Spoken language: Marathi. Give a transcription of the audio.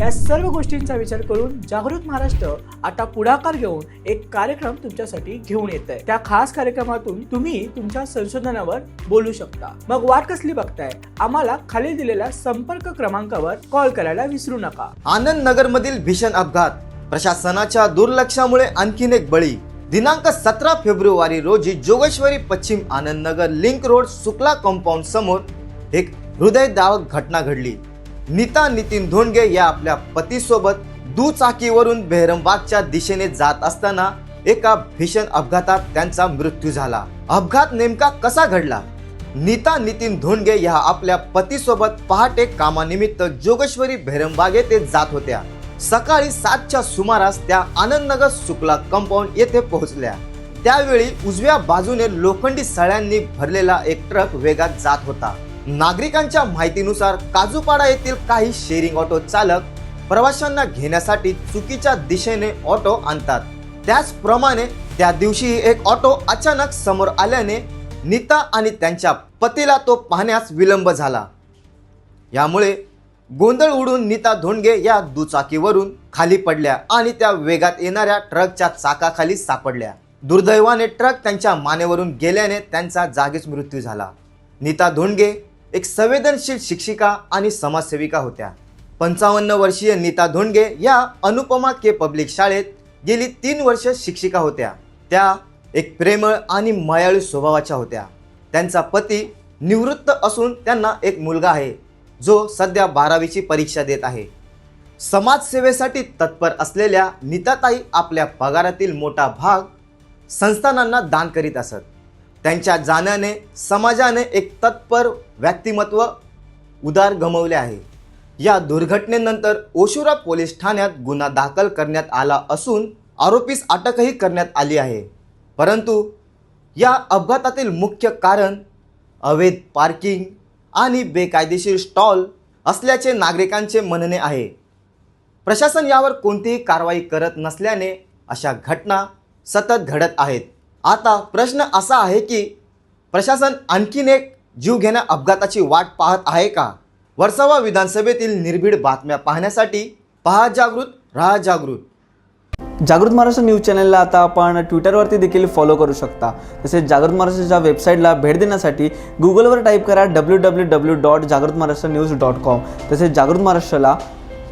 या सर्व गोष्टींचा विचार करून जागृत महाराष्ट्र आता पुढाकार घेऊन एक कार्यक्रम तुमच्यासाठी घेऊन येत आहे त्या खास कार्यक्रमातून तुम्ही तुमच्या संशोधनावर बोलू शकता. मग वाट कसली बघताय? आम्हाला खाली दिलेल्या संपर्क क्रमांकावर कॉल करायला विसरू नका. आनंद नगर मधील भीषण अपघात. प्रशासनाच्या दुर्लक्षामुळे आणखीन एक बळी. दिनांक सतरा फेब्रुवारी रोजी जोगेश्वरी पश्चिम Anand Nagar link road Shukla compound समोर एक हृदयदावक घटना घडली. नीता नितीन धोंडगे या आपल्या पतीसोबत दुचाकीवरून बेहरमबागच्या दिशेने जात असताना एका भीषण अपघातात त्यांचा मृत्यू झाला. अपघात नेमका कसा घडला? नीता नितीन धोंडगे या आपल्या पतीसोबत पहाटे कामानिमित्त जोगेश्वरी बेहरमबाग येथे जात होत्या. सकाळी सातच्या सुमारास त्या आनंदनगर शुक्ला कंपाऊंड येथे पोहोचल्या. त्यावेळी उजव्या बाजूने लोखंडी सळ्यांनी भरलेला एक ट्रक वेगात जात होता. नागरिकांच्या माहितीनुसार काजूपाडा येथील काही शेअरिंग ऑटो चालक प्रवाशांना घेण्यासाठी चुकीच्या दिशेने ऑटो आणतात. त्याचप्रमाणे त्या दिवशी एक ऑटो अचानक समोर आल्याने नीता आणि त्यांच्या पतीला तो पाहण्यास विलंब झाला. यामुळे गोंधळ उडून नीता धोंडगे या दुचाकीवरून खाली पडल्या आणि त्या वेगात येणाऱ्या ट्रकच्या चाकाखाली सापडल्या. दुर्दैवाने ट्रक त्यांच्या मानेवरून गेल्याने त्यांचा जागीच मृत्यू झाला. नीता धोंडगे एक संवेदनशील शिक्षिका आणि समाजसेविका होत्या. पंचावन्न वर्षीय नीता धोंडगे या अनुपमा के पब्लिक शाळेत गेली तीन वर्ष शिक्षिका होत्या. त्या एक प्रेमळ आणि मायाळू स्वभावाच्या होत्या. त्यांचा पती निवृत्त असून त्यांना एक मुलगा आहे जो सध्या बारावीची परीक्षा देत आहे. समाजसेवेसाठी तत्पर असलेल्या नीताताई आपल्या पगारातील मोठा भाग संस्थानांना दान करीत असत. त्यांच्या जाण्याने समाजाने एक तत्पर व्यक्तिमत्व उदार गमवले आहे. या दुर्घटनेनंतर ओशुरा पोलीस ठाण्यात गुन्हा दाखल करण्यात आला असून आरोपीस अटकही करण्यात आली आहे. परंतु या अपघातातील मुख्य कारण अवैध पार्किंग आणि बेकायदेशीर स्टॉल असल्याचे नागरिकांचे म्हणणे आहे. प्रशासन यावर कोणतीही कारवाई करत नसल्याने अशा घटना सतत घडत आहेत. आता प्रश्न असा आहे की प्रशासन आणखीन एक जीवघेण्या अपघाताची वाट पाहत आहे का? वर्सावा विधानसभेतील निर्भीड बातम्या पाहण्यासाठी पहा जागृत राहा जागृत. जागृत महाराष्ट्र न्यूज चॅनलला आता आपण ट्विटरवरती देखील फॉलो करू शकता. तसेच जागृत महाराष्ट्राच्या वेबसाईटला भेट देण्यासाठी गुगलवर टाईप करा डब्ल्यू डब्ल्यू डब्ल्यू डॉट जागृत महाराष्ट्र न्यूज डॉट कॉम तसेच जागृत महाराष्ट्राला